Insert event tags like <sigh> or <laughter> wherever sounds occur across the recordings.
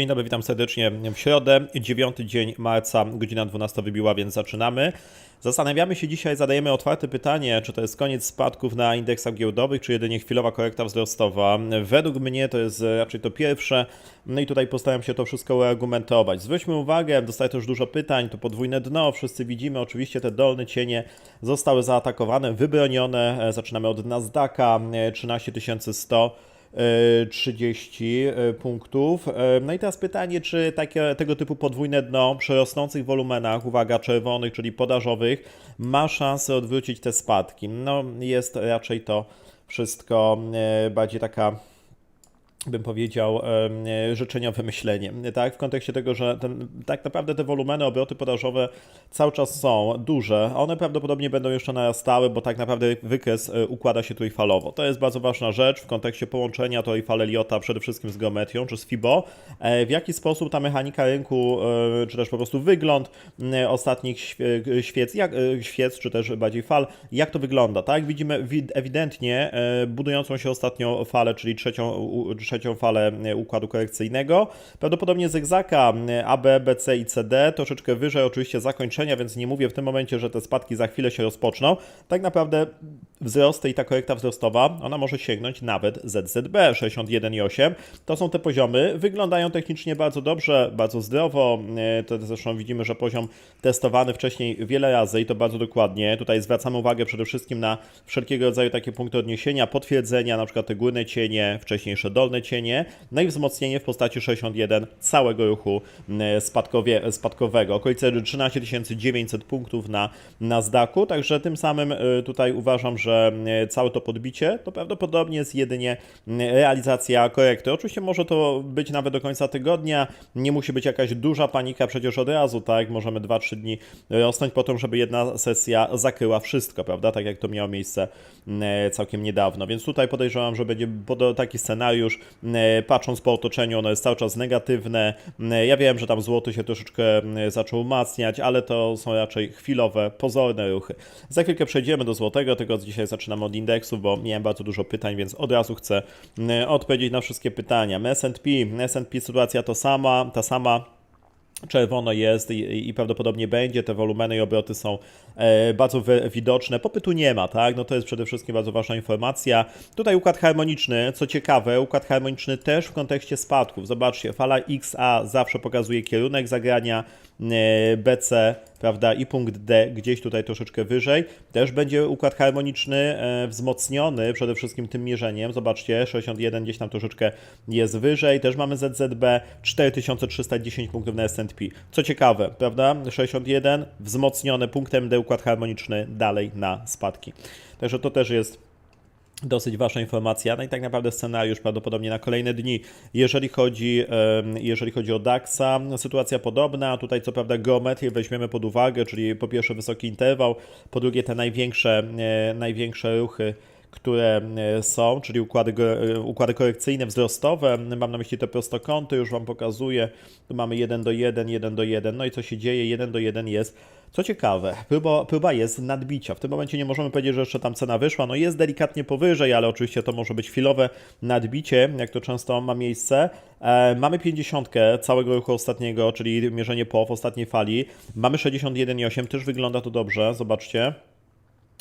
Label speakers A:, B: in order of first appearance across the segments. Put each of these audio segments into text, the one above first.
A: Dzień dobry, witam serdecznie w środę, 9 dzień marca, godzina 12 wybiła, więc zaczynamy. Zastanawiamy się dzisiaj, zadajemy otwarte pytanie, czy to jest koniec spadków na indeksach giełdowych, czy jedynie chwilowa korekta wzrostowa. Według mnie to jest raczej to pierwsze, no i tutaj postaram się to wszystko argumentować. Zwróćmy uwagę, dostaję też dużo pytań, to podwójne dno, wszyscy widzimy, oczywiście te dolne cienie zostały zaatakowane, wybronione. Zaczynamy od Nasdaqa, 13100. 30 e, punktów. E, No i teraz pytanie, czy takie, tego typu podwójne dno przy rosnących wolumenach, uwaga, czerwonych, czyli podażowych, ma szansę odwrócić te spadki? No, jest raczej to wszystko e, bardziej taka bym powiedział, życzeniowe myślenie, tak? W kontekście tego, że ten, tak naprawdę te wolumeny, obroty podażowe cały czas są duże, one prawdopodobnie będą jeszcze narastały, bo tak naprawdę wykres e, układa się trójfalowo. To jest bardzo ważna rzecz w kontekście połączenia trójfal Eliota przede wszystkim z geometrią, czy z FIBO. E, W jaki sposób ta mechanika rynku, e, czy też po prostu wygląd ostatnich świe- świec, jak, świec, czy też bardziej fal, jak to wygląda, tak? Widzimy wi- ewidentnie budującą się ostatnio falę, czyli trzecią, trzecią falę e, układu korekcyjnego. Prawdopodobnie z egzaka e, A, B, B, C i C, D, troszeczkę wyżej oczywiście zakończenia, więc nie mówię w tym momencie, że te spadki za chwilę się rozpoczną. Tak naprawdę wzrost i ta korekta wzrostowa, ona może sięgnąć nawet ZZB 61,8. To są te poziomy, wyglądają technicznie bardzo dobrze, bardzo zdrowo. E, To zresztą widzimy, że poziom testowany wcześniej wiele razy i to bardzo dokładnie. Tutaj zwracamy uwagę przede wszystkim na wszelkiego rodzaju takie punkty odniesienia, potwierdzenia, na przykład te górne cienie, wcześniejsze dolne cienie, no i wzmocnienie w postaci 61 całego ruchu e, spadkowie, spadkowego. Okolice 13 900 punktów na Nasdaqu, także tym samym e, tutaj uważam, że e, całe to podbicie to prawdopodobnie jest jedynie realizacja korekty. Oczywiście może to być nawet do końca tygodnia, nie musi być jakaś duża panika przecież od razu, tak? Możemy 2-3 dni rosnąć po to, żeby jedna sesja zakryła wszystko, prawda? Tak jak to miało miejsce e, całkiem niedawno. Więc tutaj podejrzewam, że będzie taki scenariusz, e, patrząc po otoczeniu, ono jest cały czas negatywne. Ja wiem, że tam złoty się troszeczkę zaczął umacniać, ale to są raczej chwilowe, pozorne ruchy. Za chwilkę przejdziemy do złotego, tylko dzisiaj zaczynamy od indeksu, bo miałem bardzo dużo pytań, więc od razu chcę m, odpowiedzieć na wszystkie pytania. S&P, S&P sytuacja to sama, ta sama. Czerwono jest i, prawdopodobnie będzie, te wolumeny i obroty są e, bardzo widoczne. Popytu nie ma, tak? No to jest przede wszystkim bardzo ważna informacja. Tutaj układ harmoniczny, co ciekawe, układ harmoniczny też w kontekście spadków. Zobaczcie, fala XA zawsze pokazuje kierunek zagrania, BC, prawda, i punkt D gdzieś tutaj troszeczkę wyżej. Też będzie układ harmoniczny e, wzmocniony przede wszystkim tym mierzeniem. Zobaczcie, 61 gdzieś tam troszeczkę jest wyżej. Też mamy ZZB 4310 punktów na S&P. Co ciekawe, prawda? 61 wzmocnione punktem D układ harmoniczny dalej na spadki. Także to też jest Dosyć ważna informacja, no i tak naprawdę scenariusz prawdopodobnie na kolejne dni. Jeżeli chodzi, jeżeli chodzi o DAXa, no, sytuacja podobna. Tutaj co prawda geometrię weźmiemy pod uwagę, czyli po pierwsze wysoki interwał, po drugie te największe, e, największe ruchy które e, są, czyli układy, e, układy korekcyjne, wzrostowe. Mam na myśli te prostokąty, już Wam pokazuję. Tu mamy 1 do 1, 1 do 1. No i co się dzieje? 1 do 1 jest. Co ciekawe, próba, próba jest nadbicia. W tym momencie nie możemy powiedzieć, że jeszcze tam cena wyszła. No jest delikatnie powyżej, ale oczywiście to może być chwilowe nadbicie, jak to często ma miejsce. E, mamy 50 całego ruchu ostatniego, czyli mierzenie po w ostatniej fali. Mamy 61,8, też wygląda to dobrze. Zobaczcie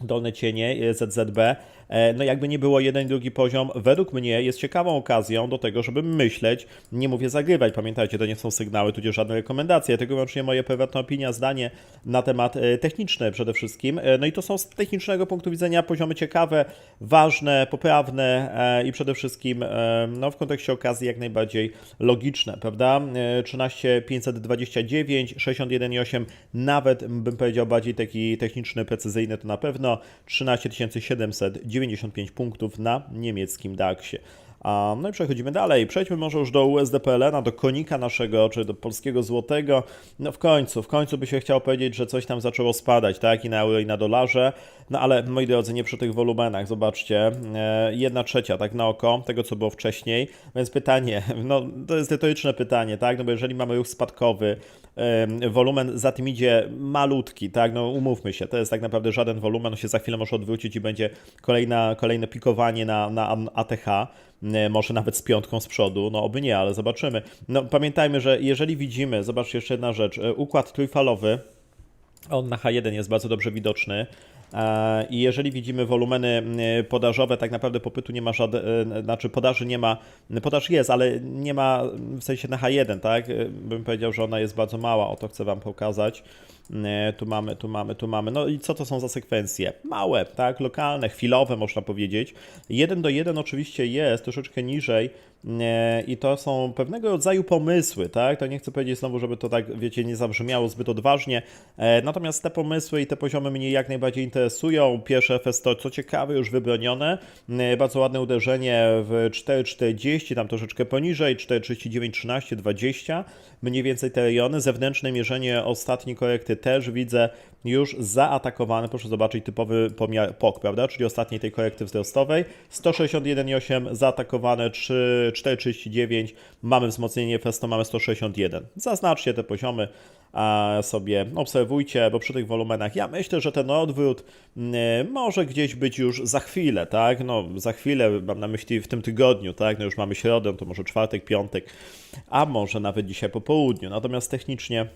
A: dolne cienie e, ZZB. E, No jakby nie było jeden i drugi poziom, według mnie jest ciekawą okazją do tego, żeby myśleć, nie mówię zagrywać, pamiętajcie, to nie są sygnały, tudzież żadne rekomendacje, tylko wyłącznie moje prywatne opinia, zdanie na temat e, techniczny przede wszystkim. E, No i to są z technicznego punktu widzenia poziomy ciekawe, ważne, poprawne i przede wszystkim no, w kontekście okazji jak najbardziej logiczne, prawda? E, 13529, 61,8 nawet bym powiedział bardziej taki techniczny, precyzyjny to na pewno, 13795 punktów na niemieckim DAX-ie. No i przechodzimy dalej. Przejdźmy może już do USDPLN, do konika naszego, czy do polskiego złotego. No w końcu, w końcu by się chciało powiedzieć, że coś tam zaczęło spadać, tak? I na euro, i na dolarze. No ale moi drodzy, nie przy tych wolumenach, zobaczcie, e, jedna trzecia tak na oko tego, co było wcześniej, więc pytanie, <laughs> no to jest retoryczne pytanie, tak, no bo jeżeli mamy ruch spadkowy, wolumen za tym idzie malutki, tak, no umówmy się, to jest tak naprawdę żaden wolumen, on się za chwilę może odwrócić i będzie kolejna, kolejne pikowanie na, na ATH, może nawet z piątką z przodu, no oby nie, ale zobaczymy. No pamiętajmy, że jeżeli widzimy, zobaczcie jeszcze jedna rzecz, e, układ trójfalowy, on na H1 jest bardzo dobrze widoczny. E, I jeżeli widzimy wolumeny podażowe, tak naprawdę popytu nie ma żadnego, znaczy podaży nie ma, podaż jest, ale nie ma w sensie na H1, tak? E, Bym powiedział, że ona jest bardzo mała, o to chcę Wam pokazać. E, Tu mamy, tu mamy, tu mamy. No i co to są za sekwencje? Małe, tak? Lokalne, chwilowe można powiedzieć. 1 do 1 oczywiście jest troszeczkę niżej e, i to są pewnego rodzaju pomysły, tak? To nie chcę powiedzieć znowu, żeby to tak, wiecie, nie zabrzmiało zbyt odważnie. E, Natomiast te pomysły i te poziomy mnie jak najbardziej interesują. Pierwsze FS100, co ciekawe, już wybronione. Bardzo ładne uderzenie w 4,40, tam troszeczkę poniżej, 4,39, 13, 20. Mniej więcej te rejony. Zewnętrzne mierzenie ostatniej korekty też widzę już zaatakowane. Proszę zobaczyć typowy pomiar POK, prawda? Czyli ostatniej tej korekty wzrostowej. 161,8 zaatakowane, 3, 4,39. Mamy wzmocnienie FS100, mamy 161. Zaznaczcie te poziomy sobie obserwujcie, bo przy tych wolumenach ja myślę, że ten odwrót mm, może gdzieś być już za chwilę, tak? No, za chwilę mam na myśli w tym tygodniu, tak? No już mamy środę, to może czwartek, piątek, a może nawet dzisiaj po południu. Natomiast technicznie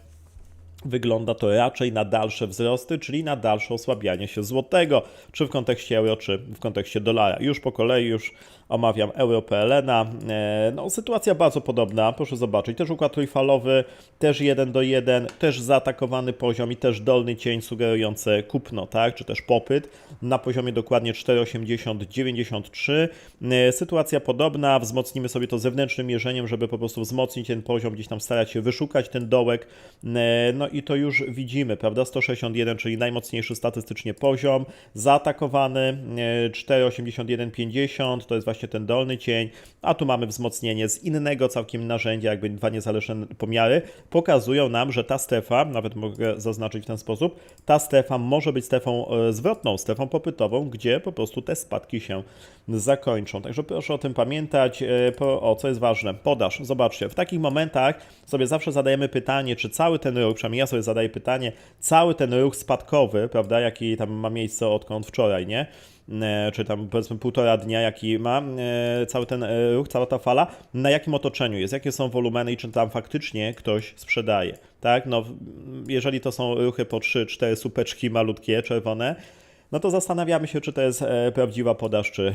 A: Wygląda to raczej na dalsze wzrosty, czyli na dalsze osłabianie się złotego, czy w kontekście euro, czy w kontekście dolara. Już po kolei już omawiam euro PLN-a. E, No, sytuacja bardzo podobna, proszę zobaczyć. Też układ trójfalowy, też 1 do 1, też zaatakowany poziom i też dolny cień sugerujący kupno, tak, czy też popyt na poziomie dokładnie 4,80-93. E, Sytuacja podobna, wzmocnimy sobie to zewnętrznym mierzeniem, żeby po prostu wzmocnić ten poziom, gdzieś tam starać się wyszukać ten dołek. E, No i to już widzimy, prawda? 161, czyli najmocniejszy statystycznie poziom, zaatakowany e, 4,81,50, to jest właśnie ten dolny cień, a tu mamy wzmocnienie z innego całkiem narzędzia, jakby dwa niezależne pomiary, pokazują nam, że ta strefa, nawet mogę zaznaczyć w ten sposób, ta strefa może być strefą e, zwrotną, strefą popytową, gdzie po prostu te spadki się zakończą. Także proszę o tym pamiętać. E, O, co jest ważne, podaż. Zobaczcie, w takich momentach sobie zawsze zadajemy pytanie, czy cały ten ruch, przynajmniej ja sobie zadaję pytanie, cały ten ruch spadkowy, prawda, jaki tam ma miejsce odkąd wczoraj, nie? E, czy tam powiedzmy półtora dnia, jaki ma e, cały ten e, ruch, cała ta fala, na jakim otoczeniu jest, jakie są wolumeny i czy tam faktycznie ktoś sprzedaje, tak? No, jeżeli to są ruchy po 3-4 supeczki malutkie, czerwone, no to zastanawiamy się, czy to jest prawdziwa podaż, czy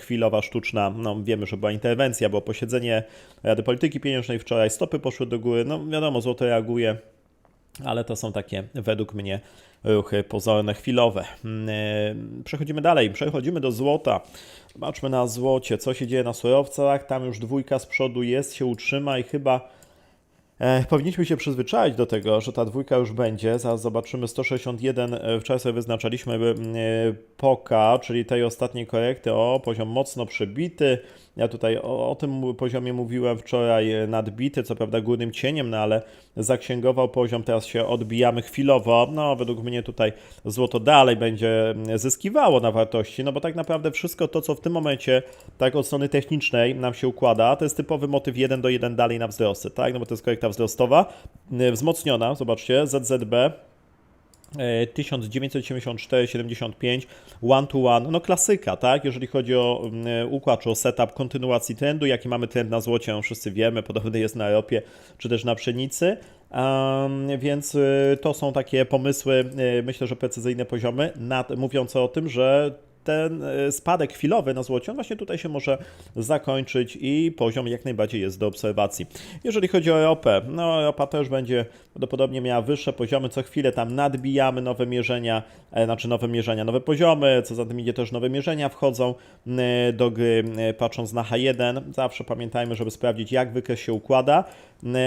A: chwilowa, sztuczna. No, wiemy, że była interwencja, było posiedzenie Rady Polityki Pieniężnej wczoraj, stopy poszły do góry, no wiadomo, złoto reaguje, ale to są takie według mnie ruchy pozorne, chwilowe. Mm, e, Przechodzimy dalej, przechodzimy do złota. Zobaczmy na złocie, co się dzieje na surowcach. Tam już dwójka z przodu jest, się utrzyma i chyba powinniśmy się przyzwyczaić do tego, że ta dwójka już będzie. Zaraz zobaczymy 161. e, Wczoraj sobie wyznaczaliśmy e, POKA, czyli tej ostatniej korekty. O, poziom mocno przebity. Ja tutaj o, o tym poziomie mówiłem wczoraj e, nadbity, co prawda górnym cieniem, no ale zaksięgował poziom, teraz się odbijamy chwilowo. No, według mnie tutaj złoto dalej będzie mm, zyskiwało na wartości, no bo tak naprawdę wszystko to, co w tym momencie, tak od strony technicznej nam się układa, to jest typowy motyw 1 do 1 dalej na wzrosty, tak? No bo to jest korekta wzrostowa, y, wzmocniona, zobaczcie, ZZB, e, 1974-75, one to one, no klasyka, tak? Jeżeli chodzi o mm, układ czy o setup kontynuacji trendu, jaki mamy trend na złocie, no wszyscy wiemy, <laughs> podobny jest na ropie czy też na pszenicy. Um, więc y, to są takie pomysły, y, myślę, że precyzyjne poziomy, nad, mówiące o tym, że ten y, spadek chwilowy na złocie, on właśnie tutaj się może zakończyć i poziom jak najbardziej jest do obserwacji. Jeżeli chodzi o ropę, no ropa też będzie prawdopodobnie miała wyższe poziomy, co chwilę tam nadbijamy nowe mierzenia, e, znaczy nowe mierzenia, nowe poziomy, co za tym idzie też nowe mierzenia wchodzą y, do gry, patrząc na H1, zawsze pamiętajmy, żeby sprawdzić jak wykres się układa,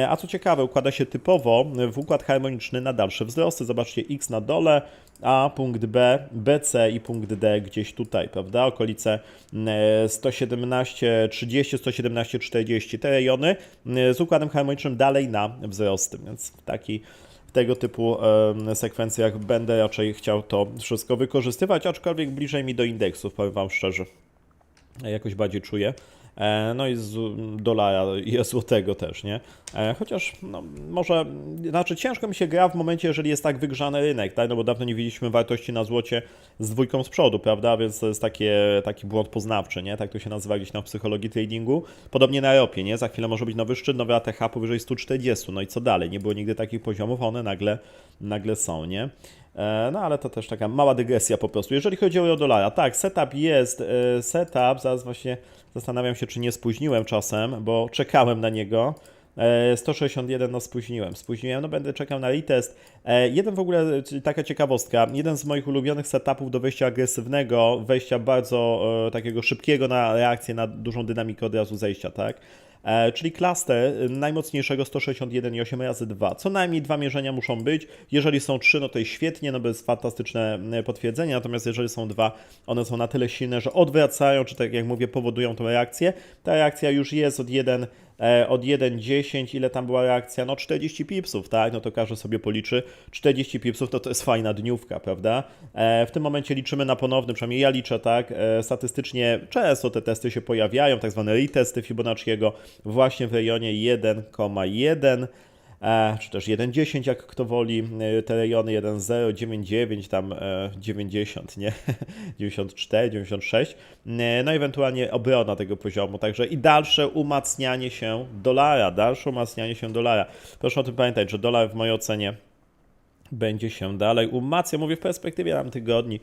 A: a co ciekawe, układa się typowo w układ harmoniczny na dalsze wzrosty, zobaczcie X na dole, a punkt B, BC i punkt D gdzieś tutaj, prawda? Okolice e, 117, 30, 117, 40. Te rejony e, z układem harmonicznym dalej na wzrosty, więc taki tego typu sekwencjach będę raczej chciał to wszystko wykorzystywać, aczkolwiek bliżej mi do indeksów, powiem Wam szczerze. Jakoś bardziej czuję. E, No i z dolara i <laughs> złotego też, nie? E, Chociaż, no, może, znaczy ciężko mi się gra w momencie, jeżeli jest tak wygrzany rynek, tak? No bo dawno nie widzieliśmy wartości na złocie z dwójką z przodu, prawda? Więc to jest takie, taki błąd poznawczy, nie? Tak to się nazywa gdzieś w psychologii tradingu. Podobnie na ropie, nie? Za chwilę może być nowy szczyt, nowy ATH powyżej 140, no i co dalej? Nie było nigdy takich poziomów, one nagle, nagle są, nie? E, No ale to też taka mała dygresja po prostu. Jeżeli chodzi o dolara, tak, setup jest, e, setup, zaraz właśnie zastanawiam się, czy nie spóźniłem czasem, bo czekałem na niego. E, 161, no spóźniłem, spóźniłem, no będę czekał na retest. E, Jeden w ogóle, taka ciekawostka, jeden z moich ulubionych setupów do wejścia agresywnego, wejścia bardzo e, takiego szybkiego na reakcję, na dużą dynamikę od razu zejścia, tak? E, czyli cluster y, najmocniejszego 161,8 razy 2. Co najmniej dwa mierzenia muszą być. Jeżeli są trzy, no to jest świetnie, no bo jest fantastyczne y, potwierdzenie, natomiast jeżeli są dwa, one są na tyle silne, że odwracają, czy tak jak mówię, powodują tą reakcję. Ta reakcja już jest od 1 e, od 1,10, ile tam była reakcja? No 40 pipsów, tak? No to każdy sobie policzy. 40 pipsów to to jest fajna dniówka, prawda? E, w tym momencie liczymy na ponowny, przynajmniej ja liczę, tak? E, statystycznie często te testy się pojawiają, tak zwane retesty Fibonacciego właśnie w rejonie 1,1 e, czy też 1,10 jak kto woli, e, te rejony 1,0, 9,9, tam e, 90, nie? <laughs> 94, 96, e, no ewentualnie obrona tego poziomu, także i dalsze umacnianie się dolara, dalsze umacnianie się dolara. Proszę o tym pamiętać, że dolar w mojej ocenie będzie się dalej umacniał, mówię w perspektywie tam tygodni,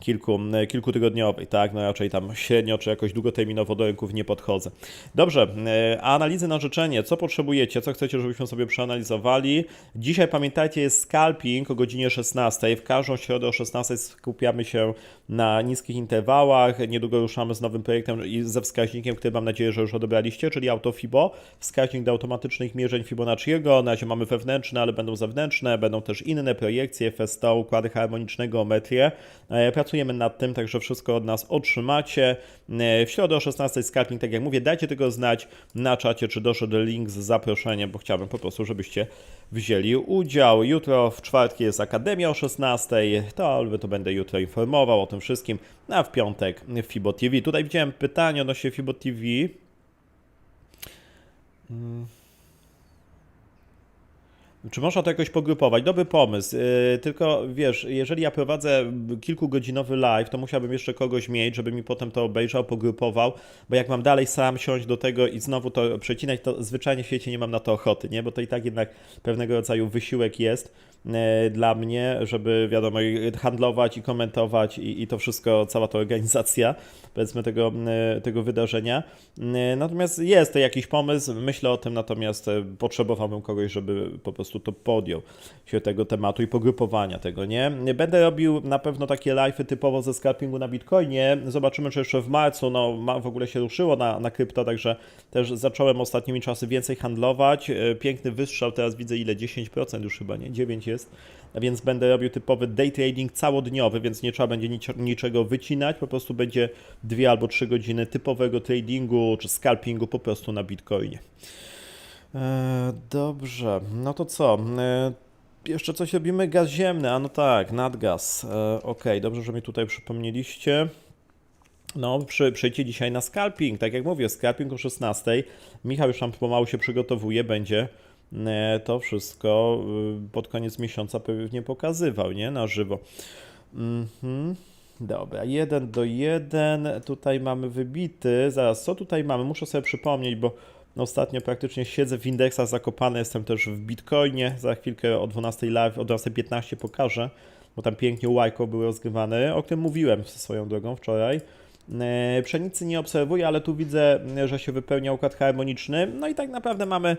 A: kilku, kilkutygodniowej, tak, no raczej tam średnio czy jakoś długoterminowo do rynków nie podchodzę. Dobrze, e, a analizy na życzenie, co potrzebujecie, co chcecie, żebyśmy sobie przeanalizowali? Dzisiaj pamiętajcie, jest scalping o godzinie 16, w każdą środę o 16 skupiamy się na niskich interwałach, niedługo ruszamy z nowym projektem i ze wskaźnikiem, który mam nadzieję, że już odebraliście, czyli AutoFibo, wskaźnik do automatycznych mierzeń Fibonacciego, na razie mamy wewnętrzne, ale będą zewnętrzne, będą też inne projekcje, FST, układy harmoniczne, geometrię. E, Pracujemy nad tym, także wszystko od nas otrzymacie. E, W środę o 16 scalping, tak jak mówię, dajcie tego znać na czacie, czy doszedł link z zaproszeniem, bo chciałbym po prostu, żebyście wzięli udział. Jutro w czwartki jest Akademia o 16, to, ale to będę jutro informował o tym wszystkim, a w piątek Fibo TV. Tutaj widziałem pytanie odnośnie Fibo TV. Czy można to jakoś pogrupować? Dobry pomysł. Yy, tylko wiesz, jeżeli ja prowadzę kilkugodzinowy live, to musiałbym jeszcze kogoś mieć, żeby mi potem to obejrzał, pogrupował, bo jak mam dalej sam siąść do tego i znowu to przecinać, to zwyczajnie w świecie nie mam na to ochoty, nie? Bo to i tak jednak pewnego rodzaju wysiłek jest dla mnie, żeby wiadomo, handlować i komentować i, i to wszystko, cała ta organizacja, powiedzmy, tego, yy, tego wydarzenia. Yy, Natomiast jest to jakiś pomysł, myślę o tym, natomiast e, potrzebowałbym kogoś, żeby po prostu to podjął się tego tematu i pogrupowania tego, nie? Będę robił na pewno takie live'y typowo ze scalpingu na Bitcoinie. Zobaczymy, czy jeszcze w marcu, no w ogóle się ruszyło na, na krypto, także też zacząłem ostatnimi czasy więcej handlować. E, Piękny wystrzał, teraz widzę ile, 10% już chyba, nie? 9 jest. A więc będę robił typowy day trading całodniowy, więc nie trzeba będzie nic, niczego wycinać, po prostu będzie dwie albo trzy godziny typowego tradingu czy scalpingu po prostu na Bitcoinie. E, dobrze, no to co? E, jeszcze coś robimy? Gaz ziemny, a no tak, nadgaz. E, Okej, dobrze, że mi tutaj przypomnieliście. No, przy, przyjdźcie dzisiaj na scalping, tak jak mówię, scalping o 16. Michał już tam pomału się przygotowuje, będzie to wszystko e, pod koniec miesiąca pewnie pokazywał, nie? Na żywo. Mhm. Dobra, 1 do 1. Tutaj mamy wybity. Zaraz, co tutaj mamy? Muszę sobie przypomnieć, bo ostatnio praktycznie siedzę w indeksach zakopany. Jestem też w Bitcoinie. Za chwilkę o 12 live, o 12.15 pokażę, bo tam pięknie łajko były rozgrywane, o którym mówiłem swoją drogą wczoraj. E, Pszenicy nie obserwuję, ale tu widzę, że się wypełnia układ harmoniczny. No i tak naprawdę mamy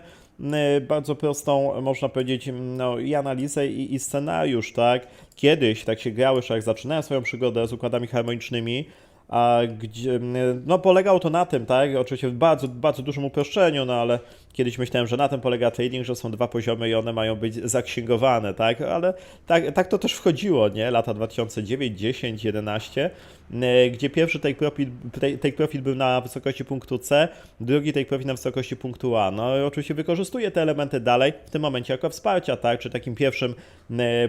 A: e, bardzo prostą, można powiedzieć, m, no, i analizę, i, i scenariusz, tak? Kiedyś tak się grało, jeszcze jak zaczynałem swoją przygodę z układami harmonicznymi, a gdzie, no polegało to na tym, tak, oczywiście w bardzo, bardzo dużym uproszczeniu, no ale kiedyś myślałem, że na tym polega trading, że są dwa poziomy i one mają być zaksięgowane, tak, ale tak, tak to też wchodziło, nie, lata 2009, 10, 11, e, gdzie pierwszy take profit, take- profit był na wysokości punktu C, drugi take profit na wysokości punktu A, no i oczywiście wykorzystuję te elementy dalej, w tym momencie jako wsparcia, tak, czy takim pierwszym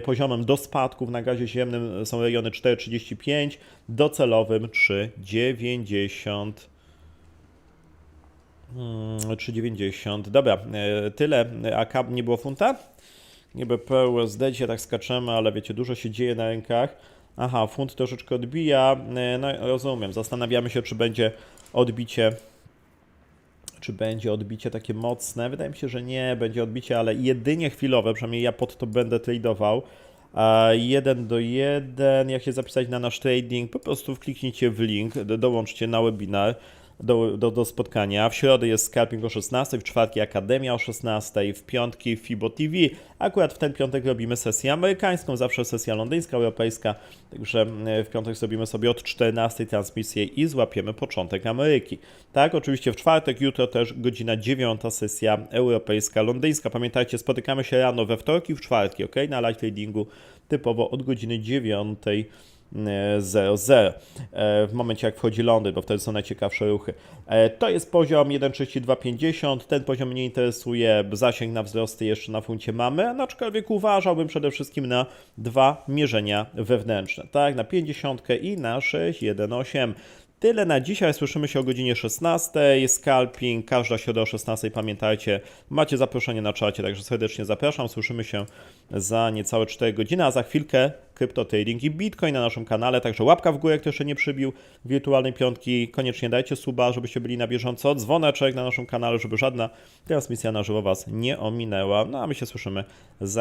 A: poziomem do spadków na gazie ziemnym są rejony 4,35, docelowym 3,90. Mm, 3,90. Dobra, e, tyle. A kab nie było funta? Niby PUSD, dzisiaj tak skaczemy, ale wiecie, dużo się dzieje na rynkach. Aha, funt troszeczkę odbija. E, No rozumiem, zastanawiamy się, czy będzie odbicie czy będzie odbicie takie mocne? Wydaje mi się, że nie, będzie odbicie, ale jedynie chwilowe, przynajmniej ja pod to będę tradował. A 1 do 1, jak się zapisać na nasz trading, po prostu kliknijcie w link, do, dołączcie na webinar do, do, do spotkania. W środę jest scalping o 16, w czwartki Akademia o 16, w piątki FIBO TV. Akurat w ten piątek robimy sesję amerykańską, zawsze sesja londyńska, europejska, także e, w piątek zrobimy sobie od 14 transmisję i złapiemy początek Ameryki. Tak, oczywiście w czwartek, jutro też godzina 9 sesja europejska, londyńska. Pamiętajcie, spotykamy się rano we wtorki, w czwartki, ok? Na live tradingu typowo od godziny 9. 0,0 e, w momencie jak wchodzi Londyn, bo wtedy są najciekawsze ruchy. E, To jest poziom 1,3250, ten poziom mnie interesuje, zasięg na wzrosty jeszcze na funcie mamy, no aczkolwiek uważałbym przede wszystkim na dwa mierzenia wewnętrzne, tak, na 50 i na 6,18. Tyle na dzisiaj. Słyszymy się o godzinie 16. Scalping, każda środa o 16. Pamiętajcie, macie zaproszenie na czacie, także serdecznie zapraszam. Słyszymy się za niecałe 4 godziny, a za chwilkę krypto trading i bitcoin na naszym kanale. Także łapka w górę, kto jeszcze nie przybił wirtualnej piątki. Koniecznie dajcie suba, żebyście byli na bieżąco. Dzwoneczek na naszym kanale, żeby żadna transmisja na żywo Was nie ominęła. No a my się słyszymy za